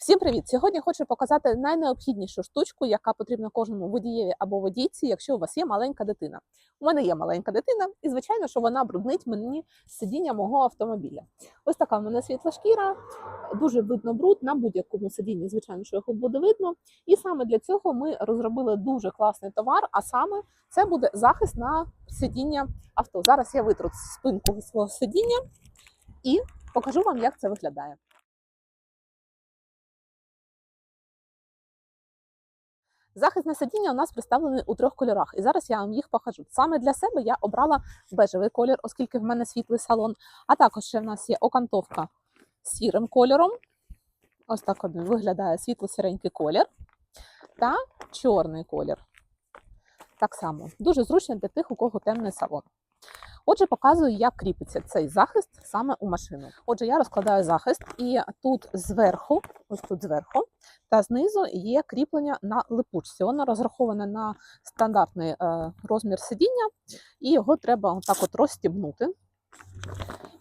Всім привіт! Сьогодні хочу показати найнеобхіднішу штучку, яка потрібна кожному водієві або водійці, якщо у вас є маленька дитина. У мене є маленька дитина, і звичайно, що вона бруднить мені сидіння мого автомобіля. Ось така в мене світла шкіра, дуже видно бруд на будь-якому сидінні, звичайно, що його буде видно. І саме для цього ми розробили дуже класний товар, а саме це буде захист на сидіння авто. Зараз я витру спинку свого сидіння і покажу вам, як це виглядає. Захист на сидіння у нас представлене у трьох кольорах, і зараз я вам їх покажу. Саме для себе я обрала бежевий колір, оскільки в мене світлий салон. А також ще в нас є окантовка сірим кольором. Ось так от виглядає світло-сіренький колір та чорний колір. Так само дуже зручно для тих, у кого темний салон. Отже, показую, як кріпиться цей захист саме у машину. Отже, я розкладаю захист, і тут зверху, ось тут зверху, та знизу є кріплення на липучці. Воно розраховане на стандартний е, розмір сидіння, і його треба отак от розстібнути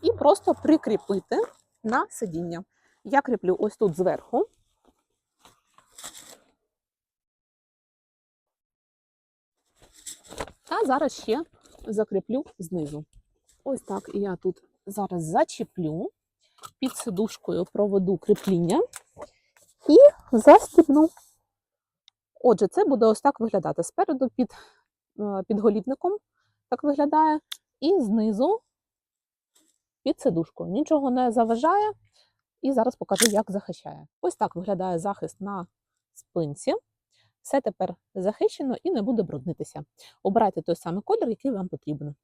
і просто прикріпити на сидіння. Я кріплю ось тут зверху. А зараз ще закріплю знизу. Ось так я тут зараз зачіплю, під сидушкою проведу кріпління і застібну. Отже, це буде ось так виглядати. Спереду під е, підголівником так виглядає, і знизу під сидушкою. Нічого не заважає, і зараз покажу, як захищає. Ось так виглядає захист на спинці. Все тепер захищено і не буде бруднитися. Обирайте той самий колір, який вам потрібен.